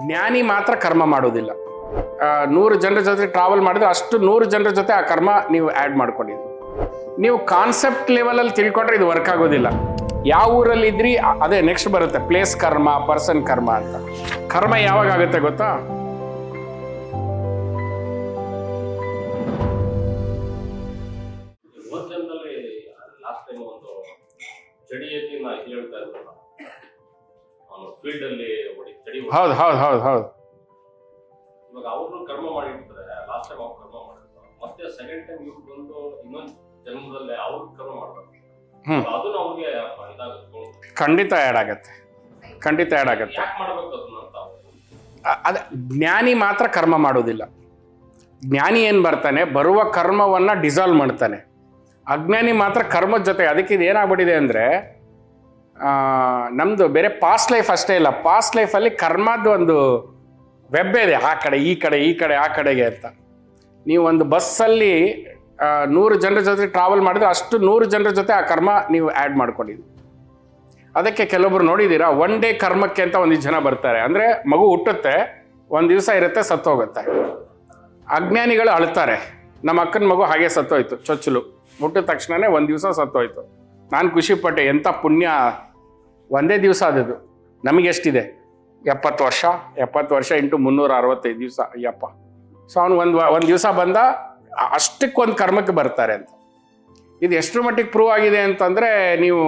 ಜ್ಞಾನಿ ಮಾತ್ರ ಕರ್ಮ ಮಾಡೋದಿಲ್ಲ ನೂರು ಜನರ ಜೊತೆ ಟ್ರಾವೆಲ್ ಮಾಡಿದ್ರೆ ಅಷ್ಟು ನೂರು ಜನರ ಜೊತೆ ಆ ಕರ್ಮ ನೀವು ಆ್ಯಡ್ ಮಾಡ್ಕೊಂಡಿದ್ದು. ನೀವು ಕಾನ್ಸೆಪ್ಟ್ ಲೆವೆಲಲ್ಲಿ ತಿಳ್ಕೊಂಡ್ರೆ ಇದು ವರ್ಕ್ ಆಗೋದಿಲ್ಲ. ಯಾವ ಊರಲ್ಲಿ ಇದ್ರಿ ಅದೇ ನೆಕ್ಸ್ಟ್ ಬರುತ್ತೆ ಪ್ಲೇಸ್ ಕರ್ಮ ಪರ್ಸನ್ ಕರ್ಮ ಅಂತ. ಕರ್ಮ ಯಾವಾಗ ಆಗುತ್ತೆ ಗೊತ್ತಾ? ಹೇಳ್ತಾ ಇದ್ರಲ್ಲ ಹೌದು ಹೌದು ಹೌದು ಹೌದು. ಇವಾಗ ಅವರು ಕರ್ಮ ಮಾಡಿರ್ತಾರೆ ಲಾಸ್ಟ್ ಟೈಮ್ ಅವ್ರು ಕರ್ಮ ಮಾಡಿರ್ತಾರೆ ಮತ್ತೆ ಸೆಕೆಂಡ್ ಟೈಮ್ ಇವ್ರು ಬಂದು ಇನ್ನೊಂದು ಜನ್ಮದಲ್ಲಿ ಅವ್ರು ಕರ್ಮ ಮಾಡ್ತಾರೆ. ಹ್ಮ್. ಅದನ್ನು ಅವ್ರಿಗೆ ಇದಾಗುತ್ತೆ ಖಂಡಿತ ಆ್ಯಡ್ ಆಗತ್ತೆ. ಖಂಡಿತ ಆ್ಯಡ್ ಆಗತ್ತೆ. ಯಾಕೆ ಮಾಡ್ಬೇಕು ಅದನ್ನ ಅಂತ ಅದೇ ಜ್ಞಾನಿ ಮಾತ್ರ ಕರ್ಮ ಮಾಡೋದಿಲ್ಲ. ಜ್ಞಾನಿ ಏನು ಬರ್ತಾನೆ ಬರುವ ಕರ್ಮವನ್ನು ಡಿಸಾಲ್ವ್ ಮಾಡ್ತಾನೆ. ಅಜ್ಞಾನಿ ಮಾತ್ರ ಕರ್ಮದ ಜೊತೆ ಅದಕ್ಕೆ ಇದು ಏನಾಗ್ಬಿಟ್ಟಿದೆ ಅಂದರೆ ನಮ್ಮದು ಬೇರೆ ಪಾಸ್ಟ್ ಲೈಫ್ ಅಷ್ಟೇ ಇಲ್ಲ. ಪಾಸ್ಟ್ ಲೈಫಲ್ಲಿ ಕರ್ಮದ ಒಂದು ವೆಬ್ ಇದೆ. ಆ ಕಡೆ, ಈ ಕಡೆ ಈ ಕಡೆ, ಆ ಕಡೆಗೆ ಅಂತ. ನೀವು ಒಂದು ಬಸ್ಸಲ್ಲಿ ನೂರು ಜನರ ಜೊತೆ ಟ್ರಾವೆಲ್ ಮಾಡಿದ್ರೆ ಅಷ್ಟು ನೂರು ಜನರ ಜೊತೆ ಆ ಕರ್ಮ ನೀವು ಆ್ಯಡ್ ಮಾಡ್ಕೊಂಡಿದ್ದೀವಿ ಅದಕ್ಕೆ ಕೆಲವೊಬ್ರು ನೋಡಿದ್ದೀರಾ ಒನ್ ಡೇ ಕರ್ಮಕ್ಕೆ ಅಂತ ಒಂದಿಷ್ಟು ಜನ ಬರ್ತಾರೆ. ಅಂದರೆ ಮಗು ಹುಟ್ಟುತ್ತೆ, ಒಂದು ದಿವಸ ಇರುತ್ತೆ ಸತ್ತೋಗುತ್ತೆ ಅಜ್ಞಾನಿಗಳು ಅಳ್ತಾರೆ. ನಮ್ಮ ಅಕ್ಕನ ಮಗು ಹಾಗೆ ಸತ್ತೋಯ್ತು, ಚೊಚ್ಚಲು. ಹುಟ್ಟಿದ ತಕ್ಷಣನೇ ಒಂದು ದಿವಸ ಸತ್ತೋಯ್ತು. ನಾನು ಖುಷಿಪಟ್ಟೆ ಎಂಥ ಪುಣ್ಯ ಒಂದೇ ದಿವಸ ಆದದ್ದು ನಮಗೆ ಎಷ್ಟಿದೆ? ಎಪ್ಪತ್ತು ವರ್ಷ? ಎಪ್ಪತ್ತು ವರ್ಷ ಇಂಟು ಮುನ್ನೂರ ಅರವತ್ತೈದು ದಿವಸ. ಅಯ್ಯಪ್ಪ. ಸೊ ಅವನು ಒಂದು ಒಂದು ದಿವಸ ಬಂದ ಅಷ್ಟಕ್ಕೊಂದು ಕರ್ಮಕ್ಕೆ ಬರ್ತಾರೆ ಅಂತ. ಇದು ಎಷ್ಟರ ಮಟ್ಟಿಗೆ ಪ್ರೂವ್ ಆಗಿದೆ ಅಂತಂದರೆ ನೀವು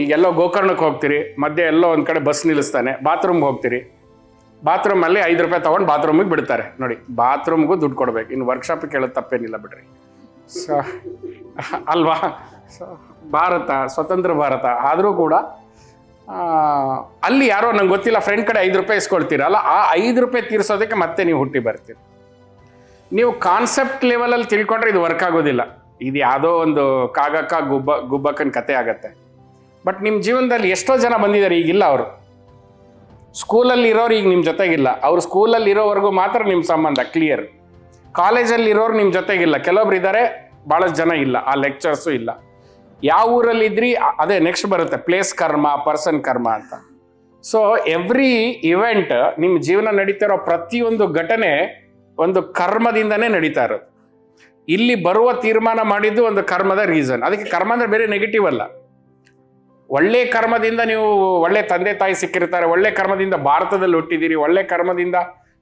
ಈಗೆಲ್ಲೋ ಗೋಕರ್ಣಕ್ಕೆ ಹೋಗ್ತೀರಿ, ಮಧ್ಯೆ ಎಲ್ಲೋ ಒಂದು ಕಡೆ ಬಸ್ ನಿಲ್ಲಿಸ್ತಾನೆ ಬಾತ್ರೂಮ್ಗೆ ಹೋಗ್ತೀರಿ. ಬಾತ್ರೂಮಲ್ಲಿ ಐದು ರೂಪಾಯಿ ತೊಗೊಂಡು ಬಾತ್ರೂಮಿಗೆ ಬಿಡ್ತಾರೆ. ನೋಡಿ ಬಾತ್ರೂಮ್ಗೂ ದುಡ್ಡು ಕೊಡಬೇಕು. ಇನ್ನು ವರ್ಕ್ಶಾಪಿಗೆ ಕೇಳೋದು ತಪ್ಪೇನಿಲ್ಲ ಬಿಡ್ರಿ. ಸೊ ಅಲ್ವಾ? ಭಾರತ, ಸ್ವತಂತ್ರ ಭಾರತ. ಆದರೂ ಕೂಡ ಅಲ್ಲಿ ಯಾರೋ ನಂಗೆ ಗೊತ್ತಿಲ್ಲ ಫ್ರೆಂಡ್ ಕಡೆ ಐದು ರೂಪಾಯಿ ಇಸ್ಕೊಳ್ತೀರಲ್ಲ ಆ ಐದು ರೂಪಾಯಿ ತೀರಿಸೋದಕ್ಕೆ ಮತ್ತೆ ನೀವು ಹುಟ್ಟಿ ಬರ್ತೀರಿ. ನೀವು ಕಾನ್ಸೆಪ್ಟ್ ಲೆವೆಲಲ್ಲಿ ತಿಳ್ಕೊಂಡ್ರೆ ಇದು ವರ್ಕ್ ಆಗೋದಿಲ್ಲ. ಇದು ಯಾವುದೋ ಒಂದು ಕಾಗಕ್ಕ ಗುಬ್ಬ, ಗುಬ್ಬಕ್ಕನ ಕತೆ ಆಗತ್ತೆ. ಬಟ್ ನಿಮ್ಮ ಜೀವನದಲ್ಲಿ ಎಷ್ಟೋ ಜನ ಬಂದಿದ್ದಾರೆ, ಈಗಿಲ್ಲ ಅವರು. ಸ್ಕೂಲಲ್ಲಿ ಇರೋರು ಈಗ ನಿಮ್ಮ ಜೊತೆಗಿಲ್ಲ. ಅವ್ರು ಸ್ಕೂಲಲ್ಲಿ ಇರೋವರೆಗೂ ಮಾತ್ರ ನಿಮ್ಮ ಸಂಬಂಧ ಕ್ಲಿಯರ್ ಕಾಲೇಜಲ್ಲಿ ಇರೋರು ನಿಮ್ಮ ಜೊತೆಗಿಲ್ಲ. ಕೆಲವೊಬ್ರು ಇದ್ದಾರೆ ಭಾಳಷ್ಟು ಜನ ಇಲ್ಲ. ಆ ಲೆಕ್ಚರ್ಸು ಇಲ್ಲ. ಯಾವ ಊರಲ್ಲಿ ಇದ್ರಿ? ಅದೇ ನೆಕ್ಸ್ಟ್ ಬರುತ್ತೆ ಪ್ಲೇಸ್ ಕರ್ಮ ಪರ್ಸನ್ ಕರ್ಮ ಅಂತ. ಸೊ ಎವ್ರಿ ಇವೆಂಟ್ ನಿಮ್ಮ ಜೀವನ ನಡೀತಿರೋ ಪ್ರತಿಯೊಂದು ಘಟನೆ ಒಂದು ಕರ್ಮದಿಂದನೇ ನಡೀತಾ ಇರೋದು. ಇಲ್ಲಿ ಬರುವ ತೀರ್ಮಾನ ಮಾಡಿದ್ದು ಒಂದು ಕರ್ಮದ ರೀಸನ್ ಅದಕ್ಕೆ ಕರ್ಮ ಅಂದ್ರೆ ಬೇರೆ ನೆಗೆಟಿವ್ ಅಲ್ಲ. ಒಳ್ಳೆ ಕರ್ಮದಿಂದ ನೀವು ಒಳ್ಳೆ ತಂದೆ ತಾಯಿ ಸಿಕ್ಕಿರ್ತಾರೆ, ಒಳ್ಳೆ ಕರ್ಮದಿಂದ ಭಾರತದಲ್ಲಿ ಹುಟ್ಟಿದ್ದೀರಿ, ಒಳ್ಳೆ ಕರ್ಮದಿಂದ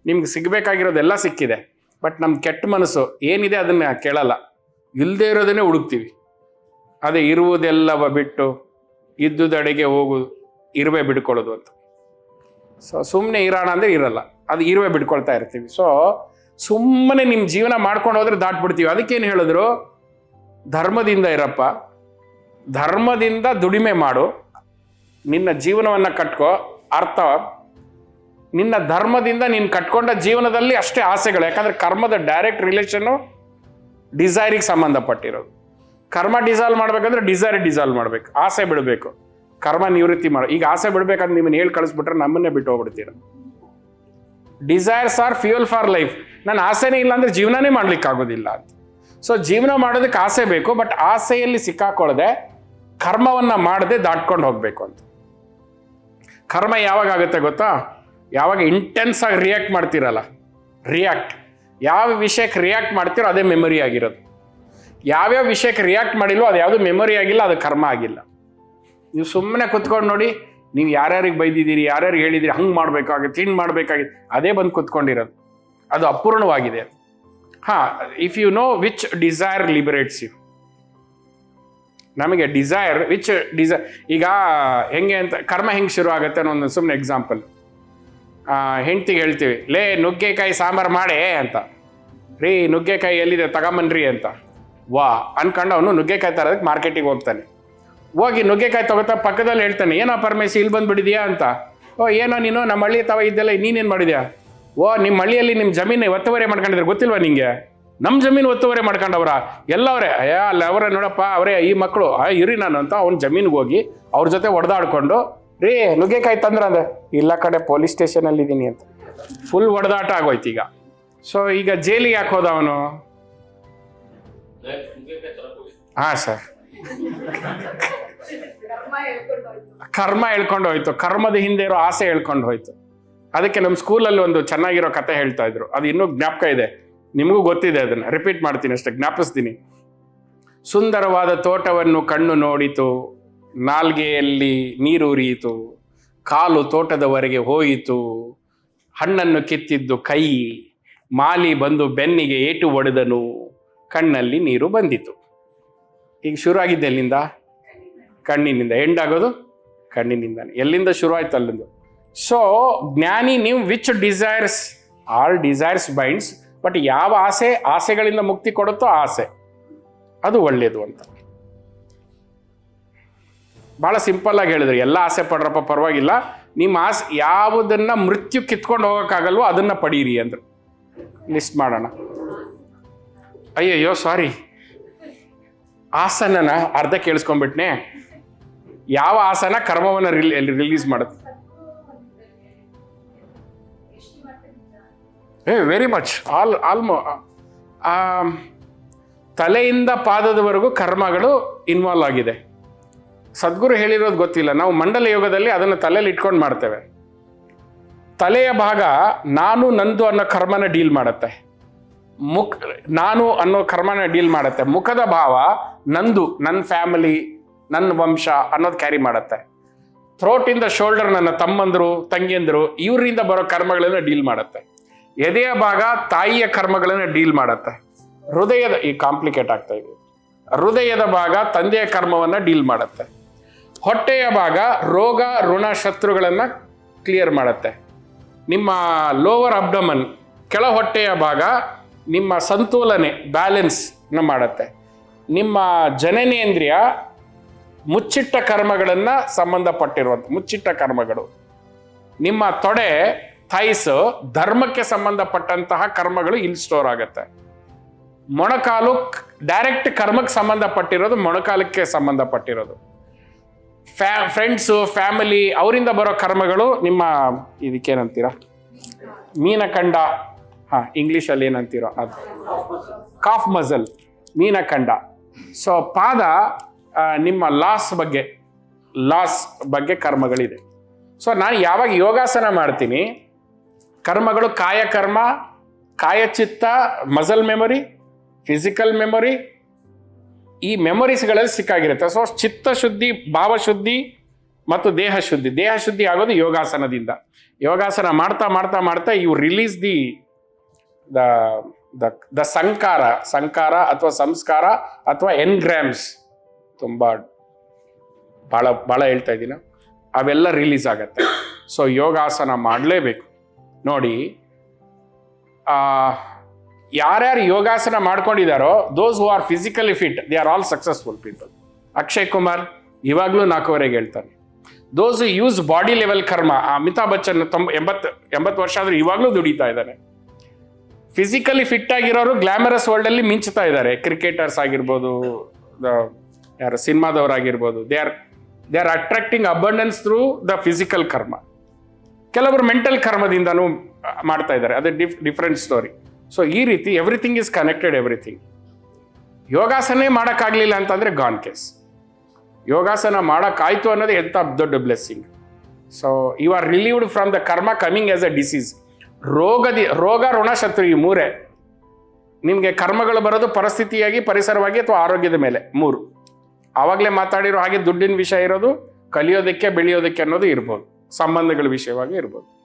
ನಿಮ್ಗೆ ಸಿಗಬೇಕಾಗಿರೋದೆಲ್ಲ ಸಿಕ್ಕಿದೆ. ಬಟ್ ನಮ್ಮ ಕೆಟ್ಟ ಮನಸ್ಸು ಏನಿದೆ ಅದನ್ನ ಕೇಳಲ್ಲ. ಇಲ್ಲದೆ ಇರೋದನ್ನೇ ಹುಡುಕ್ತೀವಿ. ಅದೇ ಇರುವುದೆಲ್ಲವ ಬಿಟ್ಟು ಇದ್ದುದಡೆಗೆ ಹೋಗುದು ಇರುವೆ ಬಿಡ್ಕೊಳ್ಳೋದು ಅಂತ. ಸೊ ಸುಮ್ಮನೆ ಇರೋಣ ಅಂದರೆ ಇರಲ್ಲ. ಅದು ಇರುವೆ ಬಿಡ್ಕೊಳ್ತಾ ಇರ್ತೀವಿ. ಸೊ ಸುಮ್ಮನೆ ನಿಮ್ಮ ಜೀವನ ಮಾಡ್ಕೊಂಡು ಹೋದ್ರೆ ದಾಟ್ಬಿಡ್ತೀವಿ. ಅದಕ್ಕೇನು ಹೇಳಿದ್ರು? ಧರ್ಮದಿಂದ ಇರಪ್ಪ. ಧರ್ಮದಿಂದ ದುಡಿಮೆ ಮಾಡು. ನಿನ್ನ ಜೀವನವನ್ನು ಕಟ್ಕೋ. ಅರ್ಥ? ನಿನ್ನ ಧರ್ಮದಿಂದ ನೀನು ಕಟ್ಕೊಂಡ ಜೀವನದಲ್ಲಿ ಅಷ್ಟೇ ಆಸೆಗಳು. ಯಾಕಂದ್ರೆ ಕರ್ಮದ ಡೈರೆಕ್ಟ್ ರಿಲೇಷನ್ನು ಡಿಸೈರಿಗೆ ಸಂಬಂಧಪಟ್ಟಿರೋದು. ಕರ್ಮ ಡಿಸಾಲ್ವ್ ಮಾಡ್ಬೇಕಂದ್ರೆ ಡಿಸೈರ್ ಡಿಸಾಲ್ವ್ ಮಾಡ್ಬೇಕು. ಆಸೆ ಬಿಡಬೇಕು. ಕರ್ಮ ನಿವೃತ್ತಿ ಮಾಡಿ ಈಗ ಆಸೆ ಬಿಡ್ಬೇಕಂತ ನಿಮ್ಮನ್ನ ಹೇಳಿ ಕಳಿಸ್ಬಿಟ್ರೆ ನಮ್ಮನ್ನೇ ಬಿಟ್ಟು ಹೋಗ್ಬಿಡ್ತೀರ? Desires are fuel for life ನಾನು ಆಸೆನೇ ಇಲ್ಲ ಅಂದ್ರೆ ಜೀವನನೇ ಮಾಡ್ಲಿಕ್ಕೆ ಆಗೋದಿಲ್ಲ ಅಂತ. ಸೊ ಜೀವನ ಮಾಡೋದಕ್ಕೆ ಆಸೆ ಬೇಕು ಬಟ್ ಆಸೆಯಲ್ಲಿ ಸಿಕ್ಕಾಕೊಳ್ಳದೆ ಕರ್ಮವನ್ನ ಮಾಡದೆ ದಾಟ್ಕೊಂಡು ಹೋಗ್ಬೇಕು ಅಂತ. ಕರ್ಮ ಯಾವಾಗ ಆಗುತ್ತೆ ಗೊತ್ತಾ? ಯಾವಾಗ ಇಂಟೆನ್ಸ್ ಆಗಿ ರಿಯಾಕ್ಟ್ ಮಾಡ್ತೀರಲ್ಲ? ರಿಯಾಕ್ಟ್ ಯಾವ ವಿಷಯಕ್ಕೆ ರಿಯಾಕ್ಟ್ ಮಾಡ್ತೀರೋ ಅದೇ ಮೆಮೊರಿ ಆಗಿರೋದು. ಯಾವ್ಯಾವ ವಿಷಯಕ್ಕೆ ರಿಯಾಕ್ಟ್ ಮಾಡಿಲ್ವೋ ಅದು ಯಾವುದು ಮೆಮೊರಿ ಆಗಿಲ್ಲ, ಅದು ಕರ್ಮ ಆಗಿಲ್ಲ. ನೀವು ಸುಮ್ಮನೆ ಕುತ್ಕೊಂಡು ನೋಡಿ, ನೀವು ಯಾರ್ಯಾರಿಗೆ ಬೈದಿದ್ದೀರಿ ಯಾರ್ಯಾರಿಗೆ ಹೇಳಿದಿರಿ ಹಂಗೆ ಮಾಡಬೇಕಾಗಿತ್ತು, ಹಿಂಗೆ ಮಾಡಬೇಕಾಗಿತ್ತು, ಅದೇ ಬಂದು ಕುತ್ಕೊಂಡಿರೋದು. ಅದು ಅಪೂರ್ಣವಾಗಿದೆ. ಹಾಂ if you know which desire liberates you ನಮಗೆ ಡಿಸೈರ್ ವಿಚ್ ಡಿಸೈರ್ ಈಗ ಹೆಂಗೆ ಅಂತ, ಕರ್ಮ ಹೆಂಗೆ ಶುರು ಆಗುತ್ತೆ ಅನ್ನೋ ಒಂದು ಸುಮ್ಮನೆ ಎಕ್ಸಾಂಪಲ್ ಹೆಂಡ್ತಿಗೆ ಹೇಳ್ತೀವಿ, ಲೇ ನುಗ್ಗೆಕಾಯಿ ಸಾಂಬಾರು ಮಾಡೇ ಅಂತ. ರೀ, ನುಗ್ಗೆಕಾಯಿ ಎಲ್ಲಿದೆ, ತಗೊಂಬನ್ರಿ ಅಂತ. ವಾ ಅನ್ಕೊಂಡು ಅವನು ನುಗ್ಗೆಕಾಯಿ ತರೋದಕ್ಕೆ ಮಾರ್ಕೆಟಿಗೆ ಹೋಗ್ತಾನೆ. ಹೋಗಿ ನುಗ್ಗೆಕಾಯಿ ತಗೋತಾ ಪಕ್ಕದಲ್ಲಿ ಹೇಳ್ತಾನೆ ಏನೋ ಪರಮೇಶ್ ಇಲ್ಲಿ ಬಂದ್ಬಿಟ್ಟಿದ್ಯಾ ಅಂತ. ಓ ಏನೋ ನೀನು? ನಮ್ಮ ಹಳ್ಳಿ ತವ ಇದ್ದೆಲ್ಲ ನೀನೇನು ಮಾಡಿದ್ಯಾ? ಓ ನಿಮ್ಮ ಹಳ್ಳಿಯಲ್ಲಿ ನಿಮ್ಮ ಜಮೀನು ಒತ್ತುವರಿ ಮಾಡ್ಕೊಂಡಿದ್ರೆ ಗೊತ್ತಿಲ್ವಾ ನಿಂಗೆ? ನಮ್ಮ ಜಮೀನು ಒತ್ತುವರಿ ಮಾಡ್ಕೊಂಡವ್ರ? ಎಲ್ಲವರೇ ಅಯ್ಯ ಅಲ್ಲ ಅವರೇ ನೋಡಪ್ಪ ಅವರೇ ಈ ಮಕ್ಕಳು ಆ ಇರಿ ನಾನು ಅಂತ ಅವ್ನ ಜಮೀನಿಗೆ ಹೋಗಿ ಅವ್ರ ಜೊತೆ ಹೊಡೆದಾಡ್ಕೊಂಡು ರೀ ನುಗ್ಗೆಕಾಯಿ ತಂದ್ರ ಅಂದೆ? ಇಲ್ಲ ಕಡೆ ಪೊಲೀಸ್ ಸ್ಟೇಷನಲ್ಲಿ ಇದ್ದೀನಿ ಅಂತ. ಫುಲ್ ಹೊಡೆದಾಟ ಆಗೋಯ್ತು ಈಗ. ಸೊ ಈಗ ಜೈಲಿಗೆ ಯಾಕೆ ಹೋದ ಅವನು? ಹಾಂ, ಸರ್. ಕರ್ಮ ಹೇಳ್ಕೊಂಡು ಹೋಯ್ತು. ಕರ್ಮದ ಹಿಂದೆ ಇರೋ ಆಸೆ ಹೇಳ್ಕೊಂಡು ಹೋಯ್ತು. ಅದಕ್ಕೆ ನಮ್ಮ ಸ್ಕೂಲಲ್ಲಿ ಒಂದು ಚೆನ್ನಾಗಿರೋ ಕತೆ ಹೇಳ್ತಾ ಇದ್ರು. ಅದು ಇನ್ನೂ ಜ್ಞಾಪಕ ಇದೆ. ನಿಮಗೂ ಗೊತ್ತಿದೆ ಅದನ್ನ. ರಿಪೀಟ್ ಮಾಡ್ತೀನಿ ಅಷ್ಟೇ, ಜ್ಞಾಪಿಸ್ತೀನಿ. ಸುಂದರವಾದ ತೋಟವನ್ನು ಕಣ್ಣು ನೋಡಿತು. ನಾಲ್ಗೆಯಲ್ಲಿ ನೀರುರಿಯಿತು ಕಾಲು ತೋಟದವರೆಗೆ ಹೋಯಿತು. ಹಣ್ಣನ್ನು ಕಿತ್ತಿದ್ದು ಕೈ. ಮಾಲಿ ಬಂದು ಬೆನ್ನಿಗೆ ಏಟು ಒಡೆದನು. ಕಣ್ಣಲ್ಲಿ ನೀರು ಬಂದಿತು ಈಗ ಶುರು ಎಲ್ಲಿಂದ? ಕಣ್ಣಿನಿಂದ. ಎಂಡ್ ಆಗೋದು ಕಣ್ಣಿನಿಂದ ಎಲ್ಲಿಂದ ಶುರು ಆಯ್ತು ಅಲ್ಲಿಂದ? ಸೊ ಜ್ಞಾನಿ, ನೀವು which desires all desires binds but ಯಾವ ಆಸೆ, ಆಸೆಗಳಿಂದ ಮುಕ್ತಿ ಕೊಡುತ್ತೋ ಆಸೆ. ಅದು ಒಳ್ಳೆಯದು ಅಂತ. ಭಾಳ ಸಿಂಪಲ್ ಆಗಿ ಹೇಳಿದ್ರಿ. ಎಲ್ಲ ಆಸೆ ಪಡ್ರಪ್ಪ, ಪರವಾಗಿಲ್ಲ. ನಿಮ್ಮ ಆಸೆ, ಯಾವುದನ್ನ ಮೃತ್ಯು ಕಿತ್ಕೊಂಡು ಹೋಗೋಕ್ಕಾಗಲ್ವೋ ಅದನ್ನ ಪಡೀರಿ ಅಂದರು. ಲಿಸ್ಟ್ ಮಾಡೋಣ. ಅಯ್ಯಯ್ಯೋ ಸಾರಿ ಆಸನನ ಅರ್ಧ ಕೇಳಿಸ್ಕೊಂಡ್ಬಿಟ್ನೆ. ಯಾವ ಆಸನ ಕರ್ಮವನ್ನು ರಿಲೀಸ್ ಮಾಡುತ್ತೆ? ಏ ವೆರಿ ಮಚ್ ಆಲ್ ಆಲ್ಮೋ ತಲೆಯಿಂದ ಪಾದದವರೆಗೂ ಕರ್ಮಗಳು ಇನ್ವಾಲ್ವ್ ಆಗಿದೆ. ಸದ್ಗುರು ಹೇಳಿರೋದು ಗೊತ್ತಿಲ್ಲ. ನಾವು ಮಂಡಲ ಯೋಗದಲ್ಲಿ ಅದನ್ನು ತಲೆಯಲ್ಲಿ ಇಟ್ಕೊಂಡು ಮಾಡ್ತೇವೆ. ತಲೆಯ ಭಾಗ ನಾನು ನಂದು ಅನ್ನೋ ಕರ್ಮನ ಡೀಲ್ ಮಾಡುತ್ತೆ. ಮುಖ ನಾನು ಅನ್ನೋ ಕರ್ಮನ ಡೀಲ್ ಮಾಡುತ್ತೆ. ಮುಖದ ಭಾವ ನಂದು ನನ್ನ ಫ್ಯಾಮಿಲಿ ನನ್ನ ವಂಶ ಅನ್ನೋದು ಕ್ಯಾರಿ ಮಾಡುತ್ತೆ. ಥ್ರೋಟ್ ಇಂದ ಶೋಲ್ಡರ್ ನನ್ನ ತಮ್ಮಂದರು, ತಂಗಿಯಂದರು, ಇವರಿಂದ ಬರೋ ಕರ್ಮಗಳನ್ನ ಡೀಲ್ ಮಾಡುತ್ತೆ. ಎದೆಯ ಭಾಗ ತಾಯಿಯ ಕರ್ಮಗಳನ್ನ ಡೀಲ್ ಮಾಡುತ್ತೆ. ಹೃದಯದ, ಈ ಕಾಂಪ್ಲಿಕೇಟ್ ಆಗ್ತಾ ಇದೆ. ಹೃದಯದ ಭಾಗ ತಂದೆಯ ಕರ್ಮವನ್ನ ಡೀಲ್ ಮಾಡುತ್ತೆ. ಹೊಟ್ಟೆಯ ಭಾಗ ರೋಗ, ಋಣ, ಶತ್ರುಗಳನ್ನ ಕ್ಲಿಯರ್ ಮಾಡುತ್ತೆ. ನಿಮ್ಮ ಲೋವರ್ ಅಬ್ಡಮನ್ ಕೆಳ ಹೊಟ್ಟೆಯ ಭಾಗ ನಿಮ್ಮ ಸಂತುಲನೆ ಬ್ಯಾಲೆನ್ಸ್ನ ಮಾಡುತ್ತೆ. ನಿಮ್ಮ ಜನನೇಂದ್ರಿಯ ಮುಚ್ಚಿಟ್ಟ ಕರ್ಮಗಳನ್ನು ಸಂಬಂಧಪಟ್ಟಿರುವಂಥ ಮುಚ್ಚಿಟ್ಟ ಕರ್ಮಗಳು. ನಿಮ್ಮ ತೊಡೆ ಥೈಸ್ ಧರ್ಮಕ್ಕೆ ಸಂಬಂಧಪಟ್ಟಂತಹ ಕರ್ಮಗಳು ಇಲ್ಲಿ ಸ್ಟೋರ್ ಆಗುತ್ತೆ. ಮೊಣಕಾಲು ಡೈರೆಕ್ಟ್ ಕರ್ಮಕ್ಕೆ ಸಂಬಂಧಪಟ್ಟಿರೋದು, ಮೊಣಕಾಲಕ್ಕೆ ಸಂಬಂಧಪಟ್ಟಿರೋದು. ಫ್ಯಾ ಫ್ರೆಂಡ್ಸು ಫ್ಯಾಮಿಲಿ ಅವರಿಂದ ಬರೋ ಕರ್ಮಗಳು ನಿಮ್ಮ ಇದಕ್ಕೇನಂತೀರ? ಮೀನಖಂಡ ಹಾಂ ಇಂಗ್ಲೀಷಲ್ಲಿ ಏನಂತೀರೋ ಅದು. ಕಾಫ್ ಮಜಲ್ ಮೀನಖಂಡ ಸೊ ಪಾದ ನಿಮ್ಮ ಲಾಸ್ ಬಗ್ಗೆ ಲಾಸ್ ಬಗ್ಗೆ ಕರ್ಮಗಳಿದೆ. ಸೊ ನಾನು ಯಾವಾಗ ಯೋಗಾಸನ ಮಾಡ್ತೀನಿ, ಕರ್ಮಗಳು ಕಾಯಕರ್ಮ, ಕಾಯಚಿತ್ತ ಮಜಲ್ ಮೆಮೊರಿ ಫಿಸಿಕಲ್ ಮೆಮೊರಿ ಈ ಮೆಮೊರೀಸ್ಗಳಲ್ಲಿ ಸಿಕ್ಕಾಗಿರುತ್ತೆ. ಸೊ ಚಿತ್ತ ಶುದ್ಧಿ ಭಾವಶುದ್ಧಿ ಮತ್ತು ದೇಹ ಶುದ್ಧಿ. ದೇಹ ಶುದ್ಧಿ ಆಗೋದು ಯೋಗಾಸನದಿಂದ. ಯೋಗಾಸನ ಮಾಡ್ತಾ ಮಾಡ್ತಾ ಮಾಡ್ತಾ ಇವು release the the the the ಸಂಕಾರ ಸಂಕಾರ ಅಥವಾ ಸಂಸ್ಕಾರ ಅಥವಾ ಎನ್ಗ್ರಾಮ್ಸ್ ತುಂಬ ಭಾಳ ಭಾಳ ಹೇಳ್ತಾ ಇದ್ದೀನ? ಅವೆಲ್ಲ ರಿಲೀಸ್ ಆಗತ್ತೆ. ಸೊ ಯೋಗಾಸನ ಮಾಡಲೇಬೇಕು. ನೋಡಿ ಯಾರ್ಯಾರು ಯೋಗಾಸನ ಮಾಡ್ಕೊಂಡಿದ್ದಾರೋ those who are physically fit they are all successful people Akshay Kumar ಇವಾಗಲೂ ನಾಲ್ಕೂವರೆಗೆ ಹೇಳ್ತಾನೆ. ದೋಸ್ ಯೂಸ್ ಬಾಡಿ ಲೆವೆಲ್ ಕರ್ಮ ಅಮಿತಾಬ್ ಬಚ್ಚನ್ ತೊಂಬ ಎಂಬತ್ತು ಎಂಬತ್ತು ವರ್ಷ ಆದ್ರೂ ಇವಾಗಲೂ ದುಡಿತಾ ಇದ್ದಾನೆ. ಫಿಸಿಕಲಿ ಫಿಟ್ ಆಗಿರೋರು ಗ್ಲಾಮರಸ್ ವರ್ಲ್ಡ್ ಅಲ್ಲಿ ಮಿಂಚ್ತಾ ಇದ್ದಾರೆ. ಕ್ರಿಕೆಟರ್ಸ್ ಆಗಿರ್ಬೋದು ಯಾರು ಸಿನಿಮಾದವರಾಗಿರ್ಬೋದು they are they are attracting abundance through the physical karma ಕೆಲವರು ಮೆಂಟಲ್ ಕರ್ಮದಿಂದನೂ ಮಾಡ್ತಾ ಇದ್ದಾರೆ. ಅದು ಡಿಫ್ ಡಿಫ್ರೆಂಟ್ ಸ್ಟೋರಿ ಸೊ ಈ ರೀತಿ ಎವ್ರಿಥಿಂಗ್ ಇಸ್ ಕನೆಕ್ಟೆಡ್ ಎವ್ರಿಥಿಂಗ್ ಯೋಗಾಸನೇ ಮಾಡೋಕ್ಕಾಗಲಿಲ್ಲ ಅಂತಂದರೆ ಗಾನ್ ಕೇಸ್ ಯೋಗಾಸನ ಮಾಡೋಕ್ಕಾಯ್ತು ಅನ್ನೋದು ಎಂಥ ದೊಡ್ಡ blessing so you are relieved from the karma coming as a disease ರೋಗದಿ, ರೋಗ ಋಣ ಶತ್ರು ಈ ಮೂರೇ. ನಿಮಗೆ ಕರ್ಮಗಳು ಬರೋದು ಪರಿಸ್ಥಿತಿಯಾಗಿ, ಪರಿಸರವಾಗಿ ಅಥವಾ ಆರೋಗ್ಯದ ಮೇಲೆ? ಮೂರು. ಆವಾಗಲೇ ಮಾತಾಡಿರೋ ಹಾಗೆ ದುಡ್ಡಿನ ವಿಷಯ ಇರೋದು, ಕಲಿಯೋದಕ್ಕೆ, ಬೆಳೆಯೋದಕ್ಕೆ ಅನ್ನೋದು ಇರ್ಬೋದು. ಸಂಬಂಧಗಳ ವಿಷಯವಾಗಿ ಇರ್ಬೋದು.